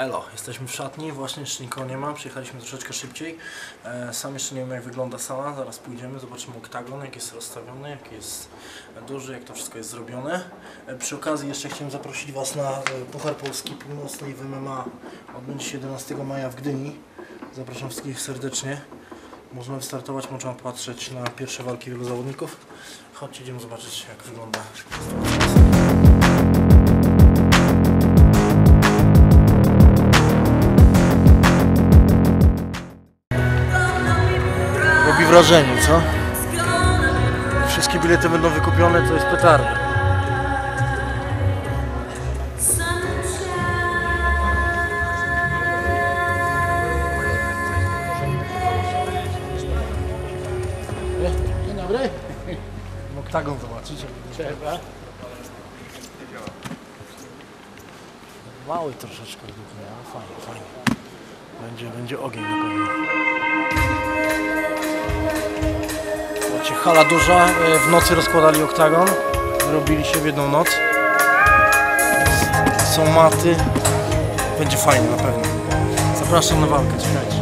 Elo, jesteśmy w szatni, właśnie jeszcze nikogo nie ma, przyjechaliśmy troszeczkę szybciej. E, sam jeszcze nie wiem jak wygląda sala, zaraz pójdziemy, zobaczymy oktagon, jak jest rozstawiony, jak jest duży, jak to wszystko jest zrobione. E, przy okazji jeszcze chciałem zaprosić Was na e, Puchar Polski Północnej w MMA. Odbędzie się 11 maja w Gdyni. Zapraszam wszystkich serdecznie. Można wystartować, można patrzeć na pierwsze walki wielu zawodników. Chodźcie, idziemy zobaczyć jak wygląda sytuacja. Robi wrażenie, co? Wszystkie bilety będą wykupione, to jest petarda. Dzień dobry. Oktagon zobaczyć. Trzeba. Mały troszeczkę ale fajnie, fajnie. Będzie, będzie ogień na pewno. Hala duża. e, W nocy rozkładali oktagon. Robili się w jedną noc. Są maty. Będzie fajnie na pewno. Zapraszam na walkę, czekajcie.